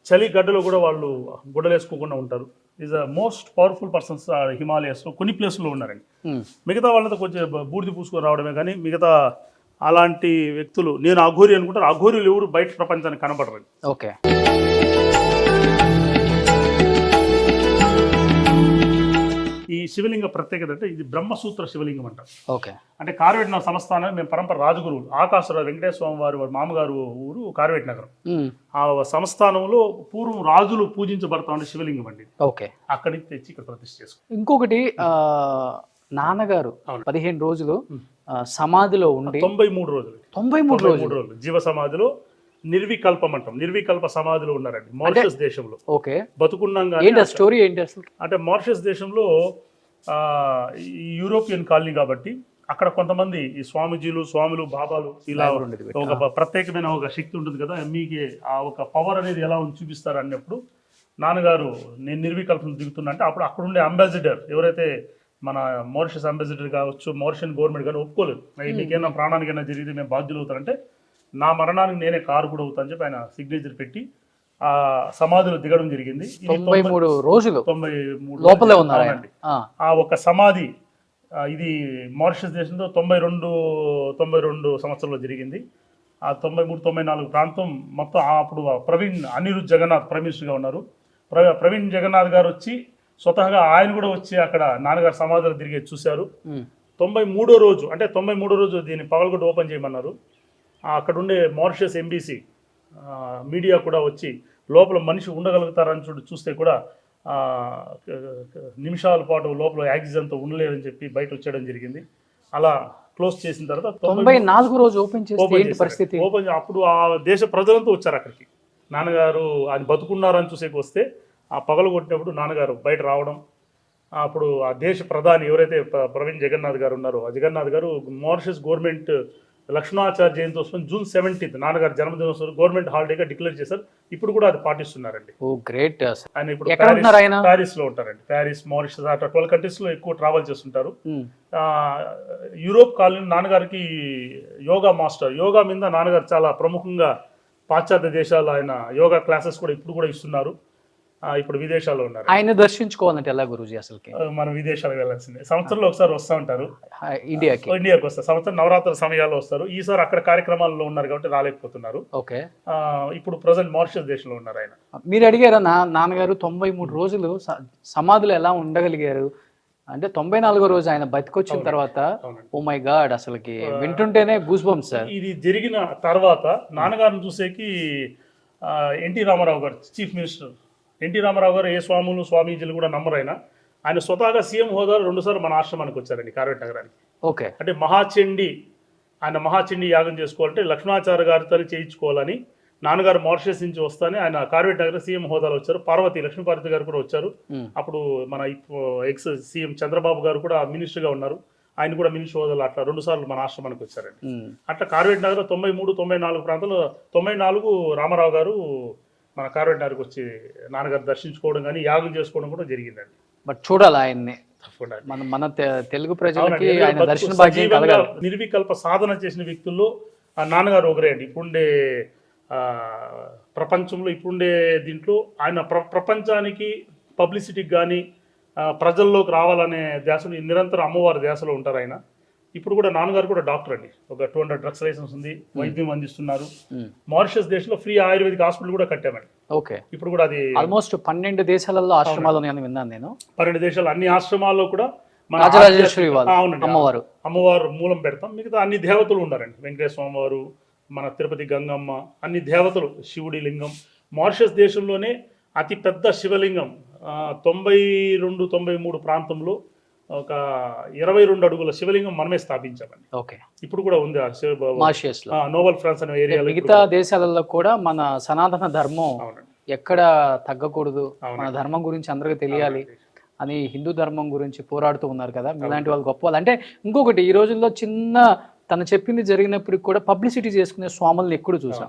[SPEAKER 3] చలి గడ్డలో కూడా వాళ్ళు గుడ్డలు వేసుకోకుండా ఉంటారు. Is a most powerful persons హిమాలయస్లో కొన్ని ప్లేసుల్లో ఉన్నారండి.
[SPEAKER 2] ఉమ్.
[SPEAKER 3] మిగతా వాళ్ళతో కొంచెం బూడిద పూసుకొని రావడమే కానీ మిగతా అలాంటి వ్యక్తులు నేను అఘోరి అనుకుంటారు అఘోరీలు ఎవరు బయట ప్రపంచానికి కనపడరు
[SPEAKER 2] ఓకే
[SPEAKER 3] ఈ శివలింగ ప్రత్యేకత అంటే ఇది బ్రహ్మసూత్ర శివలింగం అంటారు
[SPEAKER 2] ఓకే.
[SPEAKER 3] అంటే కార్వేట్ నగర్ సంస్థానం మేము పరంపర రాజగురువులు ఆకాశరావు వెంకటేశ్వర స్వామి వారి వారి మామగారు ఊరు కార్వేట్ నగరం. ఆ సంస్థానంలో పూర్వం రాజులు పూజించబడతా ఉండే శివలింగం అండి.
[SPEAKER 2] ఓకే.
[SPEAKER 3] అక్కడి నుంచి తెచ్చి ఇక్కడ ప్రతిష్ఠ చేసుకుంటాం
[SPEAKER 2] ఇంకొకటి ఆ, నాన్నగారు. పదిహేను రోజులు సమాధిలో ఉండి
[SPEAKER 3] తొంభై మూడు రోజులు.
[SPEAKER 2] తొంభై మూడు రోజులు.
[SPEAKER 3] జీవ సమాధిలో నిర్వికల్పం అంటాం. నిర్వికల్ప సమాధిలో ఉన్నారండి. మారిషస్ దేశంలో.
[SPEAKER 2] ఓకే.
[SPEAKER 3] బతుకున్నాం
[SPEAKER 2] స్టోరీ ఏంటి అసలు?
[SPEAKER 3] అంటే మారిషస్ దేశంలో యూరోపియన్ కాలనీ కాబట్టి అక్కడ కొంతమంది ఈ స్వామీజీలు స్వాములు బాబాలు ఇలా. ఒక ప్రత్యేకమైన ఒక శక్తి ఉంటుంది కదా మీకు ఆ ఒక పవర్ అనేది ఎలా ఉంది చూపిస్తారు అన్నప్పుడు నాన్నగారు నేను నిర్వికల్పన దిగుతున్నా అంటే అప్పుడు అక్కడ ఉండే అంబాసిడర్ ఎవరైతే మన మోరిషస్ అంబాసిడర్ కావచ్చు మోరిషియన్ గవర్నమెంట్ కానీ ఒప్పుకోలేదు. "అయ్య, మీకేమైనా ప్రాణానికైనా జరిగితే మేము బాధ్యులు అవుతారంటే నా మరణానికి నేనే కారు కూడా అవుతా అని చెప్పి ఆయన సిగ్నేచర్ పెట్టి ఆ సమాధిలో దిగడం జరిగింది.
[SPEAKER 2] తొంభై మూడు రోజులు
[SPEAKER 3] తొంభై మూడు
[SPEAKER 2] లోపలే ఉన్నారు ఆయన.
[SPEAKER 3] అవునండి.
[SPEAKER 2] ఆ,
[SPEAKER 3] ఒక సమాధి ఇది మారిషస్ దేశంలో తొంభై రెండు తొంభై రెండు సంవత్సరంలో జరిగింది. ఆ తొంభై మూడు తొంభై నాలుగు ప్రాంతం మొత్తం అప్పుడు ప్రవీణ్ అనిరుద్ జగన్నాథ్ ప్రైమ్ మినిస్టర్గా ఉన్నారు. ప్ర- ప్రవీణ్ జగన్నాథ్ గారు వచ్చి స్వతహాగా ఆయన కూడా వచ్చి అక్కడ నాన్నగారు సమాధిలో తిరిగి చూశారు. తొంభై మూడో రోజు అంటే తొంభై మూడో రోజు దీన్ని పగలగొట్టు ఓపెన్ చేయమన్నారు. ఆ, అక్కడ ఉండే మారిషస్ ఎంబీసీ మీడియా కూడా వచ్చి లోపల మనిషి ఉండగలుగుతారని చూడు చూస్తే కూడా నిమిషాల పాటు లోపల ఆక్సిజన్తో ఉండలేరని చెప్పి బయట వచ్చేయడం జరిగింది. అలా క్లోజ్ చేసిన తర్వాత
[SPEAKER 2] తొంభై నాలుగు రోజు ఓపెన్
[SPEAKER 3] చేశారు.
[SPEAKER 2] పరిస్థితి?
[SPEAKER 3] ఓపెన్ అప్పుడు ఆ దేశ ప్రజలంతా వచ్చారు అక్కడికి. నాన్నగారు ఆయన బతుకున్నారని చూసేకి వస్తే ఆ పగలు కొట్టినప్పుడు నాన్నగారు బయట రావడం అప్పుడు ఆ దేశ ప్రధాని ఎవరైతే ప్ర- ప్రవీణ్ జగన్నాథ్ గారు ఉన్నారో ఆ జగన్నాథ్ గారు మారిషస్ గవర్నమెంట్ లక్ష్మణాచార్య జయంతోత్సవం జూన్ సెవెంటీన్త్ నాన్నగారు జన్మదినోత్సవం గవర్నమెంట్ హాలిడేగా డిక్లేర్ చేశారు. ఇప్పుడు కూడా అది పాటిస్తున్నారండి.
[SPEAKER 2] ఓ గ్రేట్
[SPEAKER 3] ఆయన ఇప్పుడు? ప్యారిస్లో ఉంటారండి. ప్యారిస్ మారిషస్ అట్లా ట్వెల్వ్ కంట్రీస్లో ఎక్కువ ట్రావెల్ చేస్తుంటారు. యూరోప్ కాలనీ నాన్నగారికి యోగా మాస్టర్ యోగా మీద నాన్నగారు చాలా ప్రముఖంగా పాశ్చాత్య దేశాల్లో ఆయన యోగా క్లాసెస్ కూడా ఇప్పుడు కూడా ఇస్తున్నారు. ఇప్పుడు విదేశాల్లో ఉన్నారు.
[SPEAKER 2] ఆయన దర్శించుకోవాలంటే ఎలా గురుజీ అసలుకి?
[SPEAKER 3] ఆ, మనం విదేశాలకు వెళ్ళాల్సిందే. సంవత్సరంలో ఒకసారి వస్తూ ఉంటారు.
[SPEAKER 2] ఇండియాకి.
[SPEAKER 3] ఇండియాకి వస్తారు. సంవత్సరం నవరాత్రి సమయాల్లో వస్తారు. ఈసారి అక్కడ కార్యక్రమాల్లో ఉన్నారు కాబట్టి రాలేకపోతున్నారు.
[SPEAKER 2] ఓకే.
[SPEAKER 3] ఇప్పుడు ప్రజెంట్ మారిషస్ దేశంలో ఉన్నారు ఆయన.
[SPEAKER 2] మీరు అడిగారా నా నాన్నగారు తొంభై మూడు రోజులు సమాధిలో ఎలా ఉండగలిగారు? అంటే తొంభై నాలుగో రోజు ఆయన బతికొచ్చిన తర్వాత ఓ మై గాడ్ అసలుకి. వింటుంటేనే గూస్ బంప్ సార్
[SPEAKER 3] ఇది జరిగిన తర్వాత నాన్నగారిని చూసేకి ఎన్టీ రామారావు గారు చీఫ్ మినిస్టర్ ఎన్టీ రామారావు గారు ఏ స్వాములు స్వామీజీలు కూడా నమ్మరు ఆయన ఆయన స్వతహాగా సీఎం హోదాలో రెండుసార్లు మన ఆశ్రమానికి వచ్చారండి కార్వేట్ నగరానికి.
[SPEAKER 2] ఓకే.
[SPEAKER 3] అంటే మహాచండి ఆయన మహాచండి యాగం చేసుకోవాలంటే లక్ష్మణాచార్య గారితో చేయించుకోవాలని నాన్నగారు మారిషస్ నుంచి వస్తానే ఆయన కార్వేట్ నగర్ సీఎం హోదాలో వచ్చారు. పార్వతి లక్ష్మీపార్వతి గారు కూడా వచ్చారు. అప్పుడు మన ఎక్స్ సీఎం చంద్రబాబు గారు కూడా మినిస్టర్గా ఉన్నారు. ఆయన కూడా మినిస్టర్ హోదాలో అట్లా రెండు సార్లు మన ఆశ్రమానికి వచ్చారండి. అట్లా కార్వేట్ నగర్ తొంభై మూడు తొంభై నాలుగు ప్రాంతంలో తొంభై నాలుగు రామారావు గారు మన కార్వేట్ నగర్కి వచ్చి నాన్నగారు దర్శించుకోవడం కానీ యాగం చేసుకోవడం కూడా జరిగిందండి.
[SPEAKER 2] బట్ చూడాలి ఆయన్ని.
[SPEAKER 3] తప్పకుండా
[SPEAKER 2] మన మన తెలుగు ప్రజలకి. ఆయన దర్శన భాగ్యం కలగాలి.
[SPEAKER 3] నిర్వికల్ప సాధన చేసిన వ్యక్తుల్లో ఆ నాన్నగారు ఒకరే అండి. ఇప్పుడుండే ఆ, ప్రపంచంలో ఇప్పుడుండే దీంట్లో ఆయన ప్ర ప్రపంచానికి పబ్లిసిటీకి కానీ ప్రజల్లోకి రావాలనే ధ్యాసలో నిరంతరం అమ్మవారి ధ్యాసలో ఉంటారు ఆయన. ఇప్పుడు కూడా నాన్నగారు కూడా డాక్టర్ అండి. ఒక టూ హండ్రెడ్ డ్రగ్స్ లైసెన్స్ ఉంది వైద్యం అందిస్తున్నారు. మారిషస్ దేశంలో ఫ్రీ ఆయుర్వేదిక్ హాస్పిటల్ కూడా కట్టామండి.
[SPEAKER 2] ఓకే.
[SPEAKER 3] ఇప్పుడు కూడా అది
[SPEAKER 2] ఆల్మోస్ట్ పన్నెండు దేశాలలో ఆశ్రమాలు విన్నాను నేను.
[SPEAKER 3] పన్నెండు దేశాలు అన్ని ఆశ్రమాల్లో కూడా అవునండి.
[SPEAKER 2] అమ్మవారు.
[SPEAKER 3] అమ్మవారు మూలం పెడతాం. మిగతా అన్ని దేవతలు ఉన్నారండి. వెంకటేశ్వర స్వామి వారు మన తిరుపతి గంగమ్మ అన్ని దేవతలు శివుడి లింగం. మారిషస్ దేశంలోనే అతి పెద్ద శివలింగం తొంభై రెండు తొంభై మూడు ప్రాంతంలో ఒక ఇరవై రెండు అడుగుల శివలింగం మనమే స్థాపించామండి.
[SPEAKER 2] ఓకే.
[SPEAKER 3] ఇప్పుడు కూడా ఉంది నోబెల్ ఫ్రాన్స్ అనే ఏరియాలో
[SPEAKER 2] మిగతా దేశాలలో కూడా మన సనాతన ధర్మం ఎక్కడ తగ్గకూడదు. మన ధర్మం గురించి అందరికీ తెలియాలి. అని హిందూ ధర్మం గురించి పోరాడుతూ ఉన్నారు కదా. ఇలాంటి వాళ్ళు గొప్ప వాళ్ళు అంటే ఇంకొకటి ఈ రోజుల్లో చిన్న తను చెప్పింది జరిగినప్పటికి కూడా పబ్లిసిటీ చేసుకునే స్వాములను ఎక్కువ చూసాం.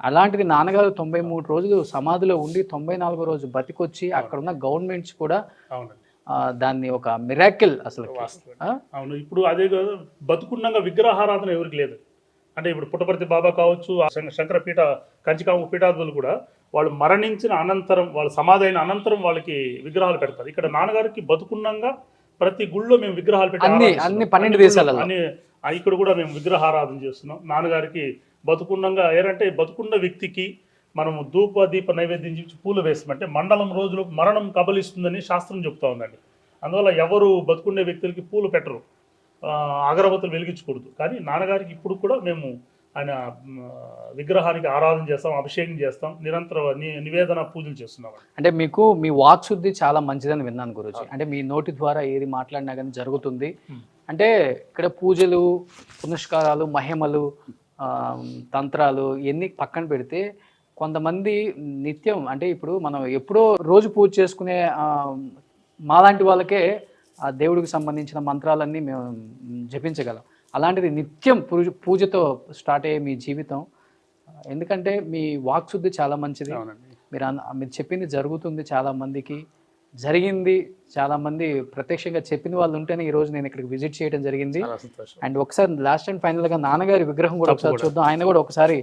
[SPEAKER 2] అలాంటిది నాన్నగారు తొంభై మూడు రోజులు సమాధిలో ఉండి తొంభై నాలుగో రోజు బతికొచ్చి అక్కడ ఉన్న గవర్నమెంట్స్ కూడా దాన్ని ఒక మిరాకిల్ అసలు
[SPEAKER 3] అవును ఇప్పుడు అదే కాదు బతుకున్నాక విగ్రహారాధన ఎవరికి లేదు. అంటే ఇప్పుడు పుట్టపర్తి బాబా కావచ్చు శంకరపీఠ కంచికామ పీఠాదులు కూడా వాళ్ళు మరణించిన అనంతరం వాళ్ళు సమాధి అయిన అనంతరం వాళ్ళకి విగ్రహాలు పెడతారు. ఇక్కడ నాన్నగారికి బతుకున్నాగా ప్రతి గుళ్ళో మేము విగ్రహాలు పెట్టి
[SPEAKER 2] అన్ని- పన్నెండు దేశాలలో.
[SPEAKER 3] అన్ని ఇక్కడ కూడా మేము విగ్రహారాధన చేస్తున్నాం. నాన్నగారికి బతుకున్నంగా ఏంటంటే బతుకున్న వ్యక్తికి మనము ధూప దీప నైవేద్యం చేసి పూలు వేస్తామంటే మండలం రోజులు మరణం కబలిస్తుందని శాస్త్రం చెప్తా ఉందండి. అందువల్ల ఎవరు బతుకునే వ్యక్తులకి పూలు పెట్టరు. అగరబత్తులు వెలిగించకూడదు. కానీ నాన్నగారికి ఇప్పుడు కూడా మేము ఆయన విగ్రహానికి ఆరాధన చేస్తాం అభిషేకం చేస్తాం నిరంతర నివేదన పూజలు చేస్తున్నాం
[SPEAKER 2] అంటే మీకు మీ వాక్ శుద్ధి చాలా మంచిదని విన్నాను గురుజీ. అంటే మీ నోటి ద్వారా ఏది మాట్లాడినా కానీ జరుగుతుంది. అంటే ఇక్కడ పూజలు పునస్కారాలు మహిమలు తంత్రాలు ఇవన్నీ పక్కన పెడితే కొంతమంది నిత్యం అంటే ఇప్పుడు మనం ఎప్పుడో రోజు పూజ చేసుకునే మాలాంటి వాళ్ళకే ఆ దేవుడికి సంబంధించిన మంత్రాలన్నీ మేము జపించగలం. అలాంటిది నిత్యం పూజ పూజతో స్టార్ట్ అయ్యే మీ జీవితం. ఎందుకంటే మీ వాక్ శుద్ధి చాలా మంచిది. మీరు మీరు చెప్పింది జరుగుతుంది చాలా మందికి. జరిగింది చాలా మంది ప్రత్యక్షంగా చెప్పిన వాళ్ళు ఉంటేనే ఈ రోజు నేను ఇక్కడికి విజిట్ చేయడం జరిగింది. అండ్ ఒకసారి లాస్ట్ అండ్ ఫైనల్గా నాన్నగారి విగ్రహం కూడా ఒకసారి చూద్దాం. ఆయన కూడా ఒకసారి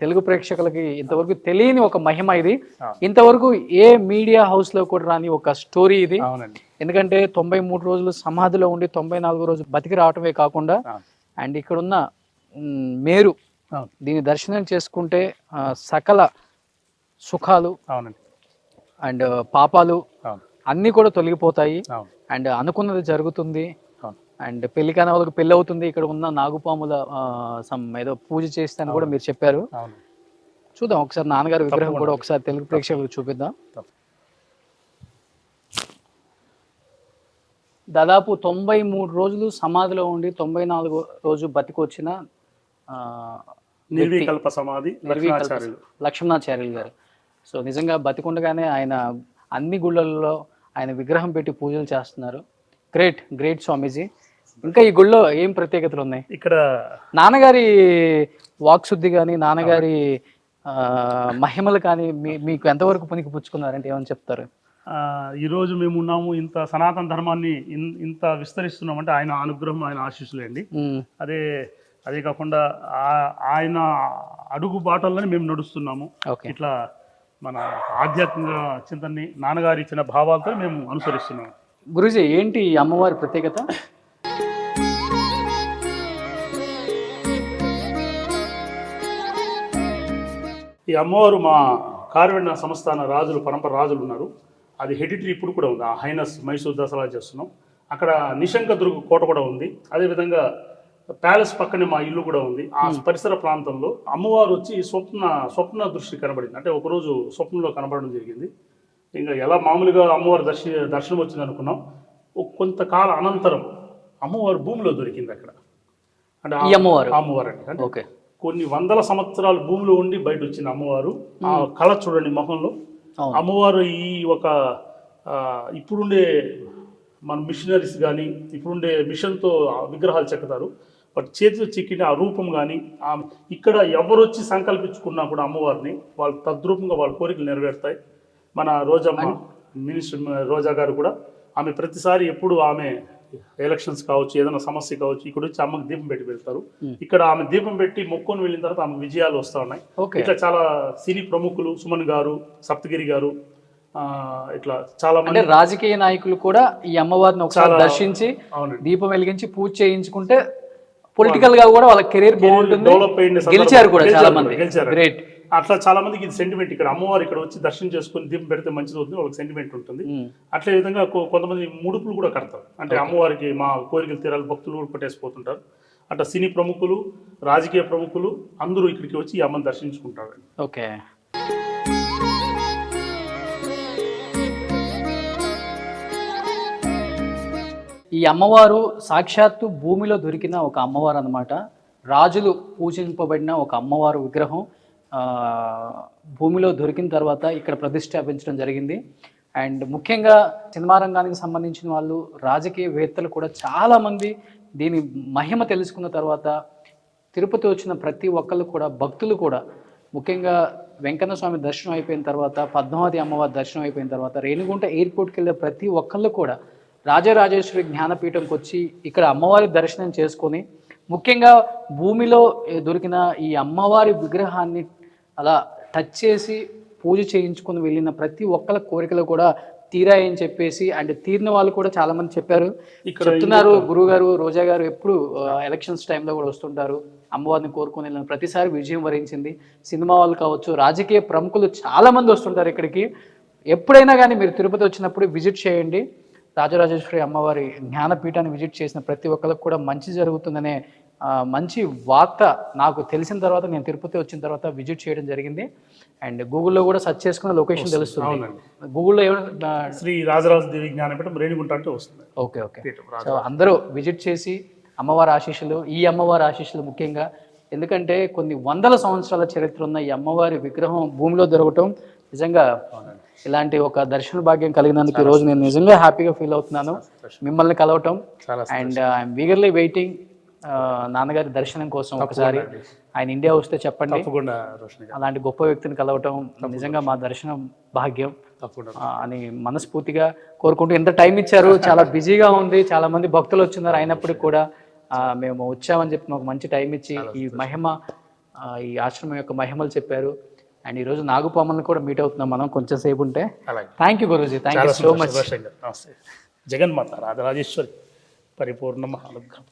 [SPEAKER 2] తెలుగు ప్రేక్షకులకి ఇంతవరకు తెలియని ఒక మహిమ ఇది. ఇంతవరకు ఏ మీడియా హౌస్లో కూడా రాని ఒక స్టోరీ ఇది. ఎందుకంటే తొంభై మూడు రోజులు సమాధిలో ఉండి తొంభై నాలుగు రోజు బతికి రావటమే కాకుండా. అండ్ ఇక్కడున్న మ్, మేరు. దీని దర్శనం చేసుకుంటే సకల సుఖాలు అండ్ పాపాలు అన్నీ కూడా తొలగిపోతాయి. అండ్ అనుకున్నది జరుగుతుంది. అండ్ పెళ్ళి కాని వాళ్ళకి పెళ్ళి అవుతుంది ఇక్కడ ఉన్న నాగుపాముల some ఏదో పూజ చేస్తాను కూడా మీరు చెప్పారు. చూద్దాం ఒకసారి నాన్నగారి విగ్రహం. కూడా ఒకసారి తెలుగు ప్రేక్షకులకు చూపిద్దాం. దాదాపు తొంభై మూడు రోజులు సమాధిలో ఉండి తొంభై నాలుగు రోజు బతికొచ్చిన
[SPEAKER 3] నిర్వికల్ప సమాధి లక్ష్మణాచార్యులు
[SPEAKER 2] గారు. సో నిజంగా బతికుండగానే ఆయన అన్ని గుళ్ళల్లో ఆయన విగ్రహం పెట్టి పూజలు చేస్తున్నారు. Great great Swamiji. ఇంకా ఈ గుళ్ళో ఏం ప్రత్యేకతలు ఉన్నాయి?
[SPEAKER 3] ఇక్కడ
[SPEAKER 2] నాన్నగారి వాక్శుద్ధి కానీ నాన్నగారి మహిమలు కానీ మీకు ఎంతవరకు పునికి పుచ్చుకున్నారంటే ఏమని చెప్తారు?
[SPEAKER 3] ఆ, ఈరోజు మేము ఉన్నాము ఇంత సనాతన ధర్మాన్ని ఇంత విస్తరిస్తున్నామంటే ఆయన అనుగ్రహం ఆయన ఆశీస్సులే అండి.
[SPEAKER 2] ఉమ్,
[SPEAKER 3] అదే అదే కాకుండా ఆ- ఆయన అడుగు బాటల్లోనే మేము నడుస్తున్నాము. ఇట్లా మన ఆధ్యాత్మిక చింతనని నాన్నగారు ఇచ్చిన భావాలతో మేము అనుసరిస్తున్నాము.
[SPEAKER 2] గురుజీ ఏంటి అమ్మవారి ప్రత్యేకత?
[SPEAKER 3] ఈ అమ్మవారు మా కార్వెండ సంస్థాన రాజులు పరంపర రాజులు ఉన్నారు. అది హెడిటరీ ఇప్పుడు కూడా ఉంది. ఆ హైనస్ మైసూర్ దసరా చేస్తున్నాం. అక్కడ నిశంక దుర్గ కోట కూడా ఉంది. అదేవిధంగా ప్యాలెస్ పక్కనే మా ఇల్లు కూడా ఉంది. ఆ పరిసర ప్రాంతంలో అమ్మవారు వచ్చి స్వప్న స్వప్న దృష్టి కనబడింది. అంటే ఒకరోజు స్వప్నంలో కనబడడం జరిగింది. ఇంకా ఎలా మామూలుగా అమ్మవారి దర్శ దర్శనం వచ్చింది అనుకున్నాం. కొంతకాల అనంతరం అమ్మవారు భూమిలో దొరికింది అక్కడ. అంటే
[SPEAKER 2] అమ్మవారు?
[SPEAKER 3] అమ్మవారు? అండి అంటే
[SPEAKER 2] ఓకే.
[SPEAKER 3] కొన్ని వందల సంవత్సరాలు భూమిలో ఉండి బయట వచ్చిన అమ్మవారు. ఆ కళ చూడండి మొహంలో. అమ్మవారు ఈ ఒక ఇప్పుడుండే మన మిషనరీస్ కానీ ఇప్పుడుండే మిషన్తో విగ్రహాలు చెక్కుతారు. బట్ చేతితో చెక్కిన ఆ రూపం కానీ ఆ ఇక్కడ ఎవరు వచ్చి సంకల్పించుకున్నా కూడా అమ్మవారిని వాళ్ళు తద్రూపంగా వాళ్ళ కోరికలు నెరవేరుతాయి. మన రోజమ్మ మినిస్టర్ రోజా గారు కూడా ఆమె ప్రతిసారి ఎప్పుడు ఆమె ఎలక్షన్స్ కావచ్చు ఏదైనా సమస్య కావచ్చు ఇక్కడ వచ్చి అమ్మకి దీపం పెట్టి వెళ్తారు. ఇక్కడ ఆమె దీపం పెట్టి మొక్కుని వెళ్ళిన తర్వాత ఆమె విజయాలు వస్తూ ఉన్నాయి. ఇట్లా చాలా సినీ ప్రముఖులు సుమన్ గారు సప్తగిరి గారు ఇట్లా చాలా మంది
[SPEAKER 2] రాజకీయ నాయకులు కూడా ఈ అమ్మవారిని ఒకసారి దర్శించి దీపం వెలిగించి పూజ చేయించుకుంటే పొలిటికల్గా కూడా వాళ్ళ కెరీర్ బాగుంటుంది. గెలిచారు కూడా చాలా మంది. గ్రేట్
[SPEAKER 3] అట్లా చాలా మందికి ఇది సెంటిమెంట్ ఇక్కడ అమ్మవారు ఇక్కడ వచ్చి దర్శనం చేసుకుని దీపం పెడితే మంచిది అవుతుంది వాళ్ళకి సెంటిమెంట్ ఉంటుంది. అట్లే విధంగా కొంతమంది ముడుపులు కూడా కడతారు. అంటే అమ్మవారికి మా కోరికలు తీరాలి భక్తులు కూడా కొట్టేసిపోతుంటారు అట్లా సినీ ప్రముఖులు రాజకీయ ప్రముఖులు అందరూ ఇక్కడికి వచ్చి ఈ అమ్మని దర్శించుకుంటారు
[SPEAKER 2] ఓకే. ఈ అమ్మవారు సాక్షాత్తు భూమిలో దొరికిన ఒక అమ్మవారు అన్నమాట. రాజులు పూజింపబడిన ఒక అమ్మవారు విగ్రహం. భూమిలో దొరికిన తర్వాత ఇక్కడ ప్రతిష్టాపించడం జరిగింది. అండ్ ముఖ్యంగా సినిమా రంగానికి సంబంధించిన వాళ్ళు రాజకీయవేత్తలు కూడా చాలామంది దీని మహిమ తెలుసుకున్న తర్వాత తిరుపతి వచ్చిన ప్రతి ఒక్కళ్ళు కూడా భక్తులు కూడా ముఖ్యంగా వెంకన్న స్వామి దర్శనం అయిపోయిన తర్వాత పద్మావతి అమ్మవారి దర్శనం అయిపోయిన తర్వాత రేణిగుంట ఎయిర్పోర్ట్కి వెళ్ళే ప్రతి ఒక్కళ్ళు కూడా రాజరాజేశ్వరి జ్ఞానపీఠంకి వచ్చి ఇక్కడ అమ్మవారి దర్శనం చేసుకొని ముఖ్యంగా భూమిలో దొరికిన ఈ అమ్మవారి విగ్రహాన్ని అలా టచ్ చేసి పూజ చేయించుకొని వెళ్ళిన ప్రతి ఒక్కళ్ళ కోరికలు కూడా తీరాయని చెప్పేసి అండ్ తీరిన వాళ్ళు కూడా చాలా మంది చెప్పారు.
[SPEAKER 3] ఇక్కడ
[SPEAKER 2] చెప్తున్నారు గురువు గారు రోజా గారు ఎప్పుడు ఎలక్షన్స్ టైంలో కూడా వస్తుంటారు. అమ్మవారిని కోరుకొని వెళ్ళిన ప్రతిసారి విజయం వరించింది. సినిమా వాళ్ళు కావచ్చు రాజకీయ ప్రముఖులు చాలా మంది వస్తుంటారు ఇక్కడికి. ఎప్పుడైనా కానీ మీరు తిరుపతి వచ్చినప్పుడు విజిట్ చేయండి. రాజరాజేశ్వరి అమ్మవారి జ్ఞానపీఠాన్ని విజిట్ చేసిన ప్రతి ఒక్కరికి కూడా మంచి జరుగుతుందనే మంచి వార్త నాకు తెలిసిన తర్వాత నేను తిరుపతి వచ్చిన తర్వాత విజిట్ చేయడం జరిగింది. అండ్ గూగుల్లో కూడా సెర్చ్ చేసుకున్న లొకేషన్ తెలుస్తుంది. గూగుల్లో ఏమైనా
[SPEAKER 3] శ్రీ రాజరాజ దేవి జ్ఞానపీఠం రేణిగుంట అంటే వస్తుంది.
[SPEAKER 2] Okay okay. సో అందరూ విజిట్ చేసి అమ్మవారి ఆశీస్సులు ఈ అమ్మవారి ఆశీస్సులు ముఖ్యంగా. ఎందుకంటే కొన్ని వందల సంవత్సరాల చరిత్ర ఉన్న ఈ అమ్మవారి విగ్రహం భూమిలో దొరకటం నిజంగా ఇలాంటి ఒక దర్శన భాగ్యం కలిగినందుకు ఈ రోజు నేను నిజంగా హ్యాపీగా ఫీల్ అవుతున్నాను. మిమ్మల్ని కలవటం.
[SPEAKER 3] చాలా
[SPEAKER 2] అండ్ ఐఎమ్ వీగర్లీ వెయిటింగ్ నాన్నగారి దర్శనం కోసం ఒకసారి ఆయన ఇండియా వస్తే చెప్పండి. అలాంటి గొప్ప వ్యక్తిని కలవటం నిజంగా మా దర్శనం భాగ్యం. అని మనస్ఫూర్తిగా కోరుకుంటూ ఎంత టైం ఇచ్చారు. చాలా బిజీగా ఉంది. చాలా మంది భక్తులు వచ్చినారు అయినప్పటికీ కూడా మేము వచ్చామని చెప్పి మాకు మంచి టైం ఇచ్చి ఈ మహిమ ఈ ఆశ్రమం యొక్క మహిమలు చెప్పారు. అండ్ ఈరోజు నాగుపామల్ని కూడా మీట్ అవుతున్నాం మనం కొంచెం సేపు ఉంటే. Thank you Guruji. Thank you so much
[SPEAKER 3] Jaganmata Rajarajeshwari పరిపూర్ణ అనుగ్రహం